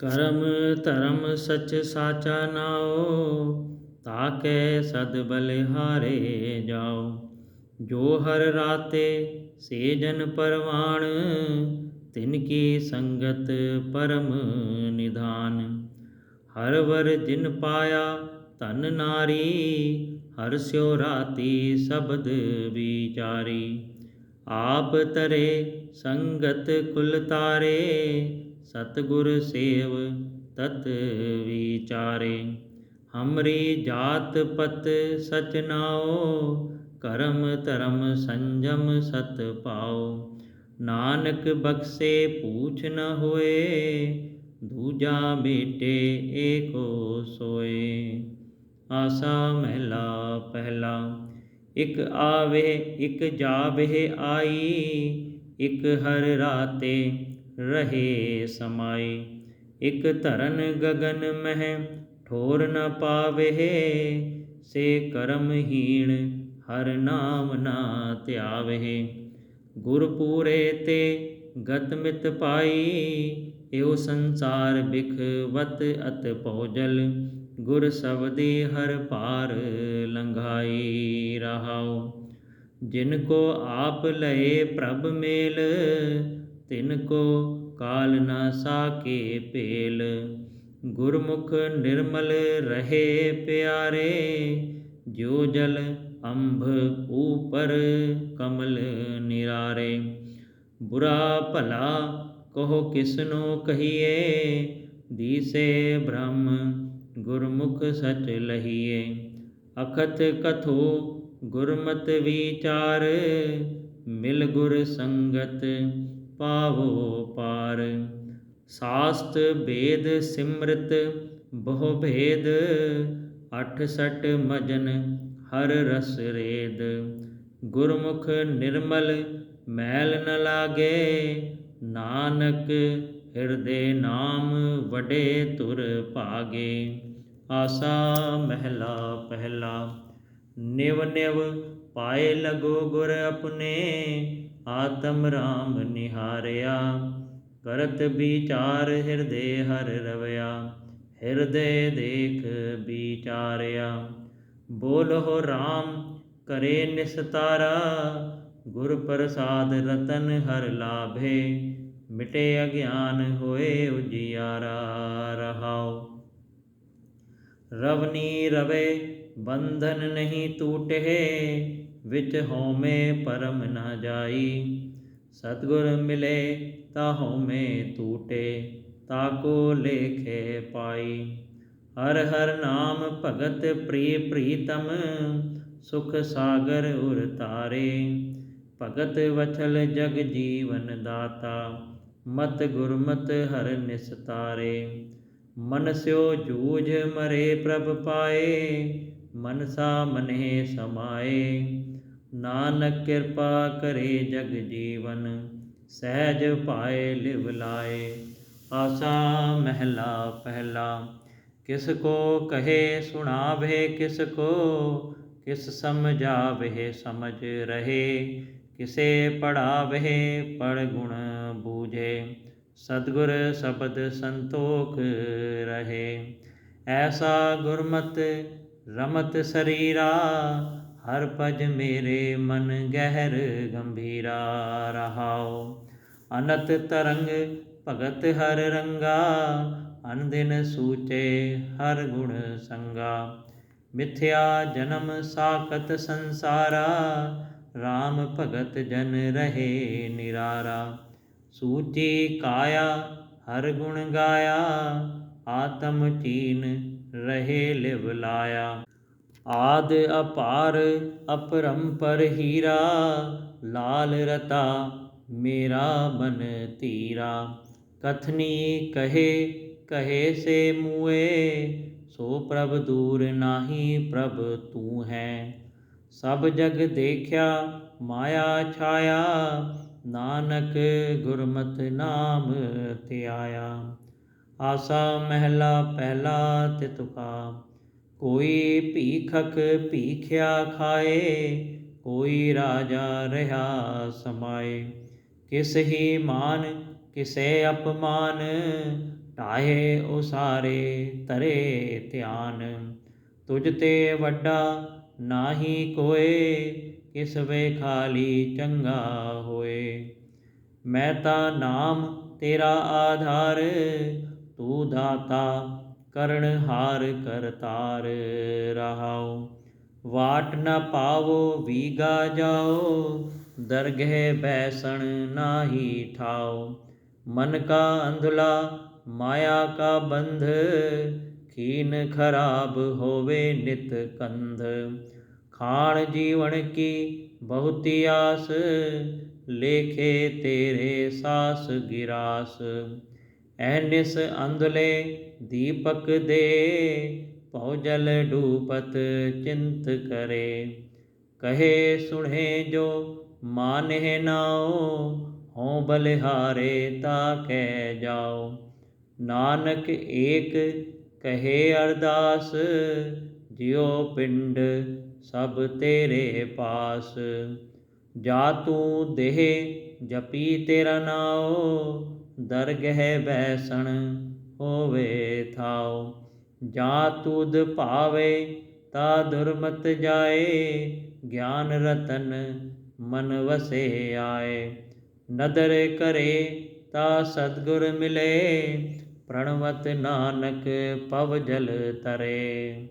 ਕਰਮ ਧਰਮ ਸਚ ਸਾਚਾ ਨਾਓ ਤਾਕੈ ਸਦ ਬਲਿਹਾਰੇ ਜਾਓ ਜੋ ਹਰ ਰਾਤੇ ਸੇ ਜਨ ਪਰਵਾਣ, ਤਿਨ ਕੀ ਸੰਗਤ ਪਰਮ ਨਿਧਾਨ। ਹਰ ਵਰ ਜਿਨ ਪਾਇਆ ਤਨ ਨਾਰੀ, ਹਰ ਸਿਓ ਰਾਤੀ ਸ਼ਬਦ ਵਿਚਾਰੀ। ਆਪ ਤਰੇ ਸੰਗਤ ਕੁਲ ਤਾਰੇ ਸਤਗੁਰ ਸੇਵ ਤਤ ਵਿਚਾਰੇ, ਹਮਰੀ ਜਾਤ ਪਤ ਸਚ ਨਾਉ, ਕਰਮ ਧਰਮ ਸੰਜਮ ਸਤ ਪਾਉ। ਨਾਨਕ ਬਖਸੇ ਪੂਛ ਨ ਹੋਏ, ਦੂਜਾ ਬੇਟੇ ਏਕੋ ਸੋਏ। ਆਸਾ ਮਹਿਲਾ ਪਹਿਲਾ, ਇਕ ਆਵੇ, ਇਕ ਜਾਵੇ ਆਈ, ਇਕ ਹਰ ਰਾਤੇ ਰਹੇ ਸਮਾਈ ਇਕ ਧਰਨ ਗਗਨ ਮਹਿ, ਠੋਰ ਨ ਪਾਵੇ ਸੇ ਕਰਮਹੀਣ ਹਰ ਨਾਮ ਨਾ ਧਿਆਵੇ ਗੁਰ ਪੂਰੇ ਤੇ ਗਤ ਮਿਤ ਪਾਈ, ਇਹੋ ਸੰਸਾਰ ਬਿਖ ਵਤ ਅਤ ਭੋਜਲ। ਗੁਰ ਸਬਦੇ ਹਰ ਪਾਰ ਲੰਘਾਈ ਰਹਾਉ। ਜਿਨ ਕੋ ਆਪ ਲਏ ਪ੍ਰਭ ਮੇਲ ਤਿਨ ਕੋ ਕਾਲ ਨਾ ਸਾਕੇ ਭੇਲ। ਗੁਰਮੁਖ ਨਿਰਮਲ ਰਹੇ ਪਿਆਰੇ, ਜੋ ਜਲ ਅੰਭ ਊਪਰ ਕਮਲ ਨਿਰਾਰੇ। ਬੁਰਾ ਭਲਾ ਕਹੋ ਕਿਸਨੋ ਕਹੀਏ, ਦੀਸੇ ਬ੍ਰਹਮ ਗੁਰਮੁਖ ਸਚ ਲਹੀਏ। ਅਖਤ ਕਥੋ ਗੁਰਮਤ ਵਿਚਾਰ, ਮਿਲ ਗੁਰ ਸੰਗਤ ਪਾਵੋ ਪਾਰ। ਸਾਸਤ ਬੇਦ ਸਿਮਰਤ, ਬਹੁ ਭੇਦ ਅਠ ਸਟ ਮਜਨ ਹਰ ਰਸ ਰੇਦ। ਗੁਰਮੁਖ ਨਿਰਮਲ, ਮੈਲ ਨ ਲਾਗੇ, ਨਾਨਕ ਹਿਰਦੇ ਨਾਮ ਵਡੇ ਤੁਰ ਭਾਗੇ। ਆਸਾ ਮਹਿਲਾ ਪਹਿਲਾ, ਨਿਵ ਨਿਵ ਪਾਏ ਲਗੋ ਗੁਰ ਆਪਣੇ। ਆਤਮ ਰਾਮ ਨਿਹਾਰਿਆ, ਕਰਤ ਵਿਚਾਰ ਹਿਰਦੇ ਹਰ ਰਵਿਆ, ਹਿਰਦੇ ਦੇਖ ਵਿਚਾਰਿਆ। ਬੋਲਹੁ RAM ਕਰੇ ਨਿਸਤਾਰਾ, ਗੁਰ ਪ੍ਰਸਾਦ ਰਤਨ ਹਰ ਲਾਭੇ, ਮਿਟੇ ਅਗਿਆਨ ਹੋਏ ਉਜਿਆਰਾ ਰਹਾਉ। ਰਵਨੀ ਰਵੇ, ਬੰਧਨ ਨਹੀਂ ਟੂਟੇ ਵਿੱਚ ਹਉਮੈ ਪਰਮ ਨਾ ਜਾਈ। ਸਤਗੁਰ ਮਿਲੇ ਤਾ ਹਉਮੈ ਟੂਟੇ ਤਾਕੋ ਲੇਖੇ ਪਾਈ। ਹਰ ਹਰ ਨਾਮ ਭਗਤ ਪ੍ਰੀ ਪ੍ਰੀਤਮ, ਸੁਖ ਸਾਗਰ ਉਰ ਤਾਰੇ। ਭਗਤ ਵਚਲ ਜਗ ਜੀਵਨ ਦਾਤਾ, ਮਤ ਗੁਰਮਤ ਹਰ ਨਿਸਤਾਰੇ। ਮਨ ਸਿਓ ਜੂਝ ਮਰੇ ਪ੍ਰਭ ਪਾਏ, ਮਨਸਾ ਮਨਹਿ ਸਮਾਏ। ਨਾਨਕ ਕਿਰਪਾ ਕਰੇ ਜਗ ਜੀਵਨ, ਸਹਿਜ ਪਾਏ ਲਿਵ ਲਾਏ। ਆਸਾ ਮਹਿਲਾ ਪਹਿਲਾ, ਕਿਸ ਕੋ ਕਹੇ ਸੁਣਾਵੇ, ਕਿਸ ਕੋ ਕਿਸ ਸਮਝਾਵੇ ਸਮਝ ਰਹੇ। ਕਿਸੇ ਪੜਾਵੇ ਪੜ ਗੁਣ ਬੂਝੇ, ਸਤਗੁਰ ਸ਼ਬਦ ਸੰਤੋਖ ਰਹੇ। ਐਸਾ ਗੁਰਮਤ ਰਮਤ ਸਰੀਰਾ ਹਰ ਪਜ ਮੇਰੇ ਮਨ ਗਹਿਰ ਗੰਭੀਰਾ ਰਹਾਉ। ਅਨਤ ਤਰੰਗ ਭਗਤ ਹਰ ਰੰਗਾ ਅਨਦਿਨ ਸੂਚੇ ਹਰ ਗੁਣ ਸੰਗਾ। ਮਿਥਿਆ ਜਨਮ ਸਾਖਤ ਸੰਸਾਰਾ RAM ਭਗਤ ਜਨ ਰਹੇ ਨਿਰਾਰਾ। ਸੂਚੀ ਕਾਇਆ ਹਰ ਗੁਣ ਗਾਇਆ, ਆਤਮ ਚੀਨ ਰਹੇ ਲਿਵ ਲਾਇਆ। ਆਦ ਅਪਾਰ ਅਪਰੰਪਰ ਹੀਰਾ ਲਾਲ ਰਤਾ ਮੇਰਾ ਬਨ ਧੀਰਾ ਕਥਨੀ ਕਹੇ ਕਹੇ ਸੇ ਮੂਏ ਸੋ ਪ੍ਰਭ ਦੂਰ ਨਾਹੀ ਪ੍ਰਭ ਤੂੰ ਹੈ ਸਭ ਜਗ ਦੇਖਿਆ ਮਾਇਆ ਛਾਇਆ ਨਾਨਕ ਗੁਰਮਤਿ ਨਾਮ ਧਿਆਇਆ ਆਸਾ ਮਹਿਲਾ ਪਹਿਲਾ ਤਿਤੁਕਾ ਕੋਈ ਭੀਖਕ ਭੀਖਿਆ ਖਾਏ, ਕੋਈ ਰਾਜਾ ਰਹਾ ਸਮਾਏ। ਕਿਸ ਹੀ ਮਾਨ, ਕਿਸੇ ਅਪਮਾਨ, ਢਾਹੇ ਉਸਾਰੇ ਤਰੇ ਧਿਆਨ। ਤੁਝ ਤੇ ਵੱਡਾ ਨਾਹੀ ਕੋਏ, ਕਿਸ ਵੇ ਖਾਲੀ ਚੰਗਾ ਹੋਏ। ਮੈਂ ਤਾਂ ਨਾਮ ਤੇਰਾ ਆਧਾਰ, ਤੂੰ ਦਾਤਾ ਕਰਣ ਹਾਰ ਕਰਤਾਰ ਰਹਾਉ। ਵਾਟ ਨਾ ਪਾਵੋ, ਵੀਗਾ ਜਾਓ। ਦਰਗਹਿ ਬੈਸਣ ਨਾਹੀ ਠਾਓ ਮਨ ਕਾ ਅੰਧਲਾ, ਮਾਇਆ ਕਾ ਬੰਧ। ਖੀਨ ਖਰਾਬ ਹੋਵੇ ਨਿਤ ਕੰਧ। ਖਾਣ ਜੀਵਨ ਕੀ ਬਹੁਤੀ ਆਸ। ਲੇਖੇ ਤੇਰੇ ਸਾਸ ਗਿਰਾਸ। ਐਨਿਸ ਅੰਧਲੇ ਦੀਪਕ ਦੇ ਭਉ ਜਲ ਡੂਪਤ ਚਿੰਤ ਕਰੇ। ਕਹੇ ਸੁਣੇ ਜੋ ਮਾਨਹਿ ਨਾਉ, ਹਉ ਬਲਿਹਾਰੇ ਤਾ ਕਹਿ ਜਾਓ ਨਾਨਕ ਏਕ ਕਹੇ, ਅਰਦਾਸ, ਜਿਉ ਪਿੰਡ ਸਭ ਤੇਰੇ ਪਾਸ। ਜਾ ਤੂੰ ਦੇਹ ਜਪੀ ਤੇਰਾ ਨਾਉ, ਦਰਗਹਿ ਬੈਸਣ ਹੋਵੇ ਥਾਉ ਜਾ ਤੁਧ ਭਾਵੇ, ਤਾ ਦੁਰਮਤ ਜਾਏ, ਗਿਆਨ ਰਤਨ ਮਨ ਵਸੇ ਆਏ। ਨਦਰ ਕਰੇ ਤਾ ਸਤਗੁਰ ਮਿਲੇ, ਪ੍ਰਣਵਤ ਨਾਨਕ ਪਵ ਜਲ ਤਰੇ।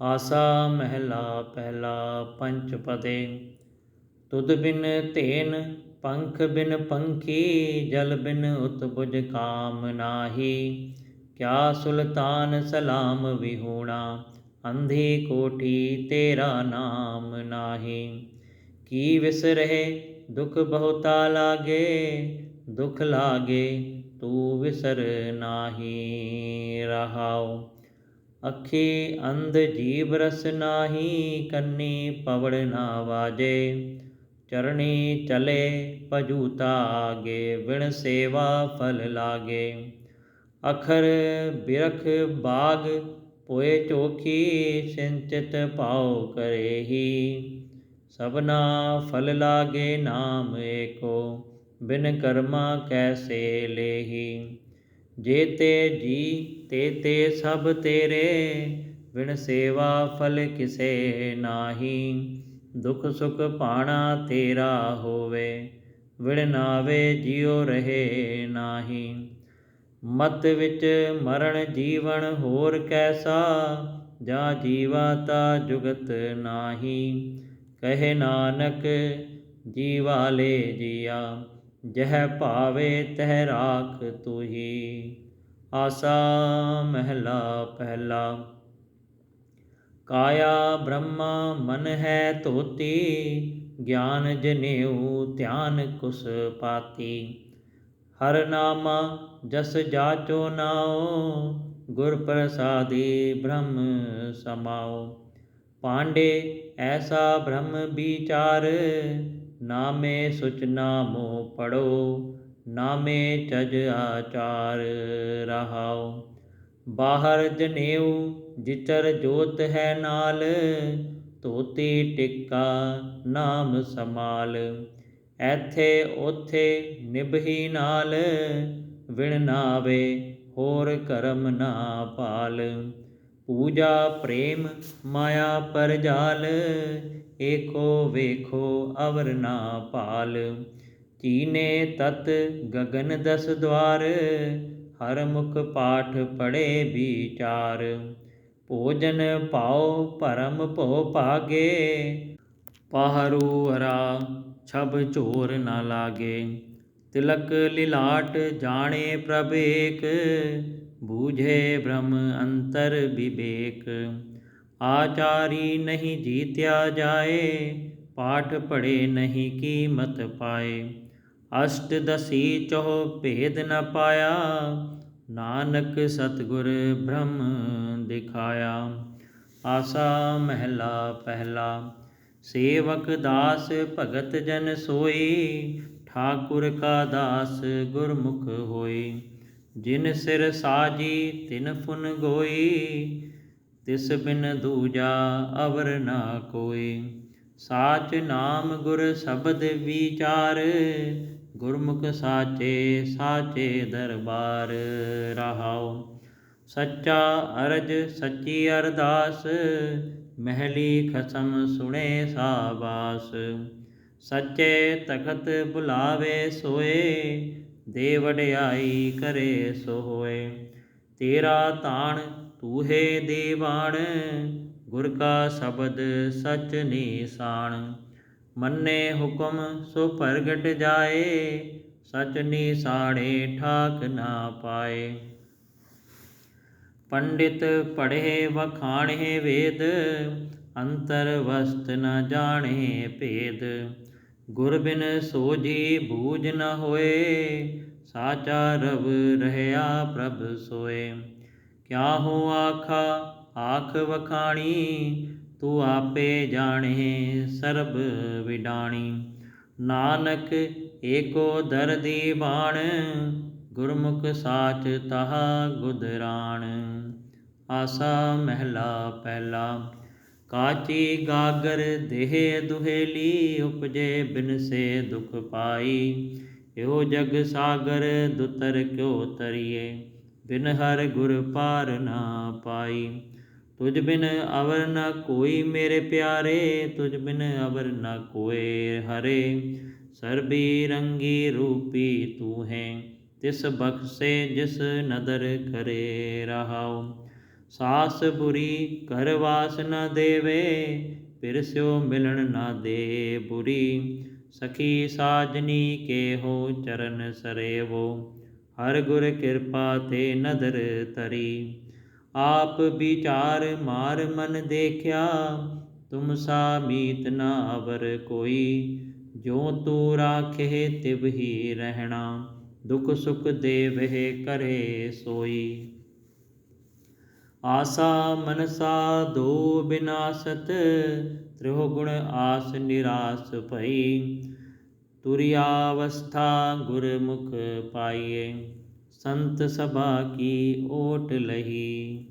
ਆਸਾ ਮਹਿਲਾ ਪਹਿਲਾ ਪੰਚ ਪਦੇ ਤੁਧ ਬਿਨ ਧੇਨ ਪੰਖ ਬਿਨ ਪੰਖੀ, ਜਲ ਬਿਨ ਉਤਬੁਜ ਕਾਮ ਨਾਹੀ। ਕਿਆ ਸੁਲਤਾਨ ਸਲਾਮ ਵਿਹੂਣਾ, ਅੰਧੀ ਕੋਠੀ ਤੇਰਾ ਨਾਮ ਨਾਹੀ। ਕੀ ਵਿਸਰਹਿ, ਦੁਖ ਬਹੁਤਾ ਲਾਗੇ, ਦੁਖ ਲਾਗੇ ਤੂੰ ਵਿਸਰ ਨਾਹੀ, ਰਹਾਉ। ਅੱਖੀ ਅੰਧ ਜੀਵ ਰਸ ਨਾਹੀ, ਕੰਨੀ ਪਵੜ ਨਾ ਵਾਜੇ। ਚਰਣੀ ਚਲੇ ਭਜੂਤਾ ਆਗੇ ਵਿਣ ਸੇਵਾ ਫਲ ਲਾਗੇ। ਅਖਰ ਬਿਰਖ ਬਾਗ ਪੋਏ ਚੋਖੀ, ਸਿੰਚਿਤ ਪਾਉ ਕਰੇਹੀ। ਸਭਨਾ ਫਲ ਲਾਗੇ ਨਾਮ ਏਕੋ, ਬਿਨ ਕਰਮਾ ਕੈਸੇ ਲੇਹੀ। ਜੇ ਤੇ ਜੀ, ਤੇ ਤੇ ਸਭ ਤੇਰੇ, ਬਿਨ ਸੇਵਾ ਫਲ ਕਿਸੇ ਨਾਹੀ। ਦੁਖ ਸੁਖ ਪਾਣਾ ਤੇਰਾ ਹੋਵੇ ਵਿੜਨਾਵੇ ਜਿਉ ਰਹੇ ਨਾਹੀ। ਮਤ ਵਿੱਚ ਮਰਨ ਜੀਵਨ ਹੋਰ ਕੈਸਾ, ਜਾ ਜੀਵਾ ਤਾ ਜੁਗਤ ਨਾਹੀ। ਕਹੇ ਨਾਨਕ ਜੀਵਾਲੇ ਜੀਆ, ਜਹ ਭਾਵੇ ਤਹ ਰਾਖ ਤੁਹੀ। ਆਸਾ ਮਹਿਲਾ ਪਹਿਲਾ। ਕਾਇਆ ਬ੍ਰਹਮਾ ਮਨ ਹੈ ਧੋਤੀ, ਗਿਆਨ ਜਨੇਊ ਧਿਆਨ ਕੁਸ ਪਾਤੀ। ਹਰ ਨਾਮਾ ਜਸ ਜਾਚੋ ਨਾਉ, ਗੁਰ ਪ੍ਰਸਾਦੀ ਬ੍ਰਹਮ ਸਮਾਉ। ਪਾਂਡੇ ਐਸਾ ਬ੍ਰਹਮ ਵਿਚਾਰ, ਨਾਮੇ ਸੁਚ ਨਾਮੋ ਪੜੋ, ਨਾਮੇ ਚਜ ਆਚਾਰ ਰਹਾਉ। ਬਾਹਰ ਜਨੇਊ ਜਿਚਰ ਜੋਤ ਹੈ ਨਾਲ, ਧੋਤੀ ਟਿੱਕਾ ਨਾਮ ਸਮਾਲ। ਐਥੇ ਉਥੇ ਨਿਭੀ ਨਾਲ, ਵਿਣ ਨਾਵੇ ਹੋਰ ਕਰਮ ਨਾ ਪਾਲ। ਪੂਜਾ ਪ੍ਰੇਮ ਮਾਇਆ ਪਰਜਾਲ ਏਕੋ ਵੇਖੋ ਅਵਰ ਨਾ ਪਾਲ। ਤੀਨੇ ਤਤ ਗਗਨ ਦਸ ਦਵਾਰ, ਹਰ ਮੁਖ ਪਾਠ ਪੜੇ ਵਿਚਾਰ। ਭੋਜਨ ਪਾਉ ਭਰਮ ਭੋ ਭਾਗੇ, ਪਹਰੂ ਹਰਾ ਛਬ ਝੋਰ ਨਾ ਲਾਗੇ। ਤਿਲਕ ਲਿਲਾਟ ਜਾਣੇ ਪ੍ਰਭ ਏਕ ਬੂਝੇ ਬ੍ਰਹਮ ਅੰਤਰ ਵਿਵੇਕ। ਆਚਾਰੀ ਨਹੀਂ ਜੀਤਿਆ ਜਾਏ, ਪਾਠ ਪੜੇ ਨਹੀਂ ਕੀਮਤ ਪਾਏ। ਅਸ਼ਟ ਦਸੀ ਚੋਹ ਭੇਦ ਨ ਪਾਇਆ, ਨਾਨਕ ਸਤਗੁਰ ਬ੍ਰਹਮ ਦਿਖਾਇਆ। ਆਸਾ ਮਹਿਲਾ ਪਹਿਲਾ, ਸੇਵਕ ਦਾਸ ਭਗਤ ਜਨ ਸੋਈ, ਠਾਕੁਰ ਕਾ ਦਾਸ ਗੁਰਮੁਖ ਹੋਈ। ਜਿਨ ਸਿਰ ਸਾਜੀ ਤਿਨ ਫੁਨ ਗੋਈ, ਤਿਸ ਬਿਨ ਦੂਜਾ ਅਵਰ ਨਾ ਕੋਈ। ਸਾਚ ਨਾਮ ਗੁਰ ਸ਼ਬਦ ਵਿਚਾਰ, ਗੁਰਮੁਖ ਸਾਚੇ ਸਾਚੇ ਦਰਬਾਰ ਰਹਾਉ। ਸੱਚਾ ਅਰਜ ਸੱਚੀ ਅਰਦਾਸ, ਮਹਿਲੀ ਖਸਮ ਸੁਣੇ ਸਾਬਾਸ। ਸੱਚੇ ਤਖਤ ਬੁਲਾਵੇ ਸੋਏ ਦੇ ਵਡਿਆਈ ਕਰੇ ਸੋ ਹੋਏ ਤੇਰਾ ਤਾਣ ਤੂਹੇ ਦੀਵਾਨ, ਗੁਰ ਕਾ ਸ਼ਬਦ ਸਚ ਨੀਸਾਨ। ਮੰਨੇ ਹੁਕਮ ਸੋ ਪ੍ਰਗਟ ਜਾਏ, ਸਚ ਨੀਸਾੜੇ ਠਾਕ ਨਾ ਪਾਏ। ਪੰਡਿਤ ਪੜ੍ਹੇ ਵਖਾਣੇ ਵੇਦ, ਅੰਤਰ ਵਸਤ ਨ ਜਾਣੇ ਭੇਦ। ਗੁਰ ਬਿਨ ਸੋਜੀ ਬੂਝ ਨ ਹੋਏ, ਸਾਚਾ ਰਵ ਰਹਿਆ ਪ੍ਰਭ ਸੋਏ। ਕਿਆ ਹੋ ਆਖਾ, ਆਖ ਵਖਾਣੀ, ਤੂੰ ਆਪੇ ਜਾਣੇ ਸਰਬ ਵਿਡਾਣੀ। ਨਾਨਕ ਏਕੋ ਦਰਦੀ ਬਾਣ, ਗੁਰਮੁਖ ਸਾਚ ਤਹਾ ਗੁਦਰਾਣ। ਆਸਾ ਮਹਿਲਾ ਪਹਿਲਾ। ਕਾਚੀ ਗਾਗਰ ਦੇਹ ਦੁਹੇਲੀ ਉਪਜੇ ਬਿਨ ਸੇ ਦੁਖ ਪਾਈ। ਇਹੋ ਜਗ ਸਾਗਰ ਦੁਤਰ ਕਿਉ ਤਰੀਏ? ਬਿਨ ਹਰ ਗੁਰ ਪਾਰ ਨਾ ਪਾਈ। ਤੁਝ ਬਿਨ ਅਵਰ ਨਾ ਕੋਈ ਮੇਰੇ ਪਿਆਰੇ। ਤੁਝ ਬਿਨ ਅਵਰ ਨਾ ਕੋਏ ਹਰੇ। ਸਰਬੀ ਰੰਗੀ ਰੂਪੀ ਤੂੰ ਹੈ। ਤਿਸ ਬਖਸ਼ੇ ਜਿਸ ਨਦਰ ਕਰੇ ਰਹਾਉ। ਸਾਸ ਬੁਰੀ ਕਰ ਵਾਸ ਨਾ ਦੇਵੇ, ਫਿਰ ਸਿਓ ਮਿਲਣ ਨਾ ਦੇ ਬੁਰੀ। ਸਖੀ ਸਾਜਨੀ ਕੇ ਹੋ ਚਰਨ ਸਰੇਵੋ, ਹਰ ਗੁਰ ਕਿਰਪਾ ਤੇ ਨਦਰ ਤਰੀ ਆਪ ਵਿਚਾਰ ਮਾਰ ਮਨ ਦੇਖਿਆ, ਤੁਮ ਸਾ ਮੀਤ ਨਾ ਅਵਰ ਕੋਈ। ਜੋ ਤੂ ਰਾਖੇ ਤਿਵ ਹੀ ਰਹਿਣਾ, ਦੁਖ ਸੁਖ ਦੇਵਹਿ ਕਰੇ ਸੋਈ। ਆਸਾ ਮਨਸਾ ਦੋ ਬਿਨਾਸਤ, ਤ੍ਰਿਹੁ ਗੁਣ ਆਸ ਨਿਰਾਸ ਭਈ। ਤੁਰਿਆਵਸਥਾ ਗੁਰਮੁਖ ਪਾਈਏ, ਸੰਤ ਸਭਾ ਕੀ ਓਟ ਲਹੀ।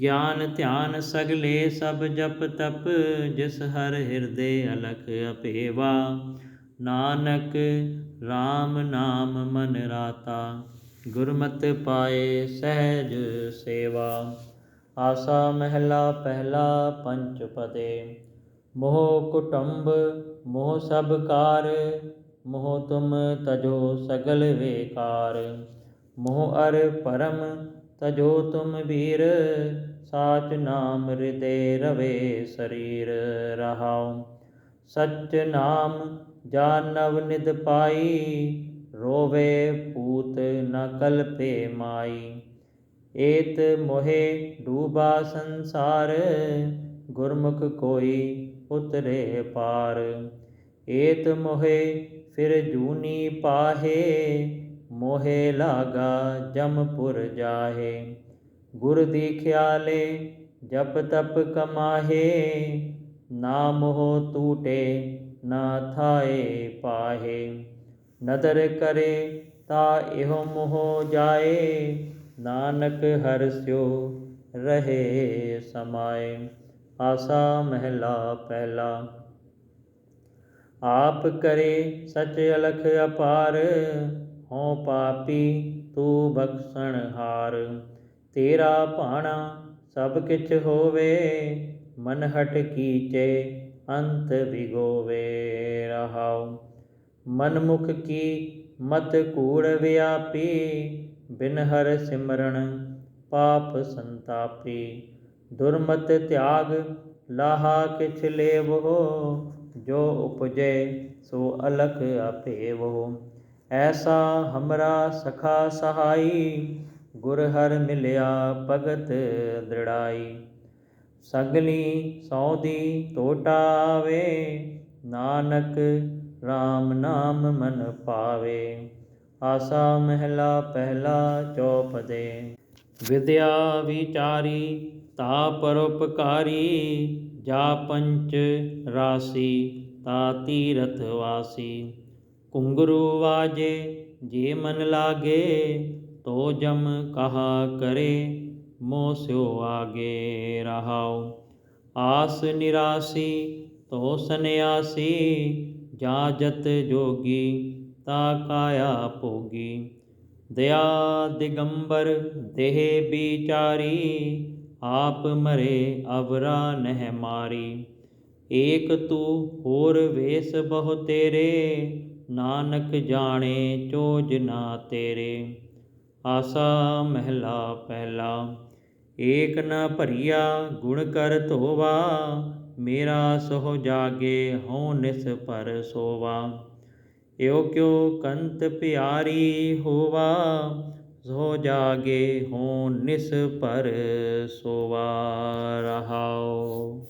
ਗਿਆਨ ਧਿਆਨ ਸਗਲੇ ਸਭ ਜਪ ਤਪ, ਜਿਸ ਹਰ ਹਿਰਦੇ ਅਲਖ ਅਪੇਵਾ। ਨਾਨਕ RAM ਨਾਮ ਮਨ ਰਾਤਾ। ਗੁਰਮਤਿ ਪਾਏ ਸਹਿਜ ਸੇਵਾ। ਆਸਾ ਮਹਿਲਾ ਪਹਿਲਾ ਪੰਚ ਪਦੇ ਮੋਹ ਕੁਟੰਬ, ਮੋਹ ਸਭ ਕਾਰ, ਮੋਹ ਤੁਮ ਤਜੋ ਸਗਲ ਵੇਕਾਰ। ਮੋਹ ਅਰ ਪਰਮ ਤਜੋ ਤੁਮ ਵੀਰ, ਸਾਚ ਨਾਮ ਹਿਰਦੇ ਰਵੇ ਸਰੀਰ ਰਹਾਉ। ਸਚ ਨਾਮ ਜਾਨਵ ਨਿਦ ਪਾਈ ਰੋਵੇ ਪੂਤ ਨ ਕਲਪੇ ਮਾਈ। ਏਤ ਮੋਹਿ ਡੂਬਾ ਸੰਸਾਰ, ਗੁਰਮੁਖ ਕੋਈ ਉਤਰੇ ਪਾਰ। ਏਤ ਮੋਹਿ ਫਿਰ ਜੂਨੀ ਪਾਹੇ, ਮੋਹਿ ਲਾਗਾ ਜਮਪੁਰ ਜਾਹੇ। ਗੁਰ ਦੀਖਿਆਲੇ ਜਪ ਤਪ ਕਮਾਹੇ ਨਾ ਮੋਹ ਟੂਟੇ ਨਾ ਥਾਏ ਪਾਹੇ। ਨਦਰ ਕਰੇ ਤਾ ਇਹੋ ਮੋਹ ਜਾਏ। ਨਾਨਕ ਹਰ ਸਿਓ ਰਹੇ ਸਮਾਏ। ਆਸਾ ਮਹਿਲਾ ਪਹਿਲਾ। ਆਪ ਕਰੇ ਸਚ ਅਲਖ ਅਪਾਰ। ਹਉ ਪਾਪੀ ਤੂੰ ਬਖਸ਼ਣ ਹਾਰ। ਤੇਰਾ ਭਾਣਾ ਸਭ ਕਿਛ ਹੋਵੇ। ਮਨ ਹਟ ਕੀਚੇ ਅੰਤ ਵਿਗੋਵੇ ਰਹਾਉ। ਮਨਮੁਖ ਕੀ ਮਤ ਕੂੜ ਵਿਆਪੀ? ਬਿਨ ਹਰ ਸਿਮਰਨ ਪਾਪ ਸੰਤਾਪੀ। ਦੁਰਮਤ ਤਿਆਗ ਲਾਹਾ ਕਿਛ ਲੇਵੋ? ਜੋ ਉਪਜੈ ਸੋ ਅਲਖ ਆਪੇਵੋ। ਐਸਾ ਹਮਰਾ ਸਖਾ ਸਹਾਈ, ਗੁਰ ਹਰ ਮਿਲਿਆ ਭਗਤ ਦ੍ਰਿੜਾਈ। ਸਗਲੀ ਸੌਦੀ ਟੋਟਾ ਨਾਨਕ RAM ਨਾਮ ਮਨ ਪਾਵੇ। ਆਸਾ ਮਹਿਲਾ ਪਹਿਲਾ ਚੌਪਦੇ। ਵਿਦਿਆ ਵਿਚਾਰੀ ਤਾ ਪਰਉਪਕਾਰੀ, ਜਾ ਪੰਚ ਰਾਸੀ ਤਾ ਤੀਰਥ ਵਾਸੀ। ਘੁੰਗਰੂ ਵਾਜੇ, ਜੇ ਮਨ ਲਾਗੇ, ਤੋ ਜਮ ਕਹਾ ਕਰੇ, ਮੋ ਸਿਓ ਆਗੇ ਰਹਾਉ। ਆਸ ਨਿਰਾਸੀ, ਤੋ ਸੰਿਆਸੀ ਜਾ ਜੋਗੀ, ਤਾ ਕਾਇਆ ਭੋਗੀ। ਦਇਆ ਦਿਗੰਬਰ, ਦੇਹ ਵਿਚਾਰੀ ਆਪ ਮਰੇ ਅਵਰਾ ਨਹਿ ਮਾਰੀ। ਏਕ ਤੂ ਹੋਰ ਵੇਸ ਬਹੁ ਤੇਰੇ, ਨਾਨਕ ਜਾਣੇ ਚੋਜ ਨਾ ਤੇਰੇ। ਆਸਾ ਮਹਿਲਾ ਪਹਿਲਾ, ਏਕ ਨ ਭਰੀਆ ਗੁਣ ਕਰ ਧੋਵਾ ਮੇਰਾ ਸੋ ਜਾਗੇ, ਹਉ ਨਿਸ ਪਰ ਸੋਵਾ। ਇਉ ਕਿਉ ਕੰਤ ਪਿਆਰੀ ਹੋਵਾ? ਸੋ ਜਾਗੇ ਹੋ ਨਿਸ ਪਰ ਸੋਵਾ। ਰਹਾਉ।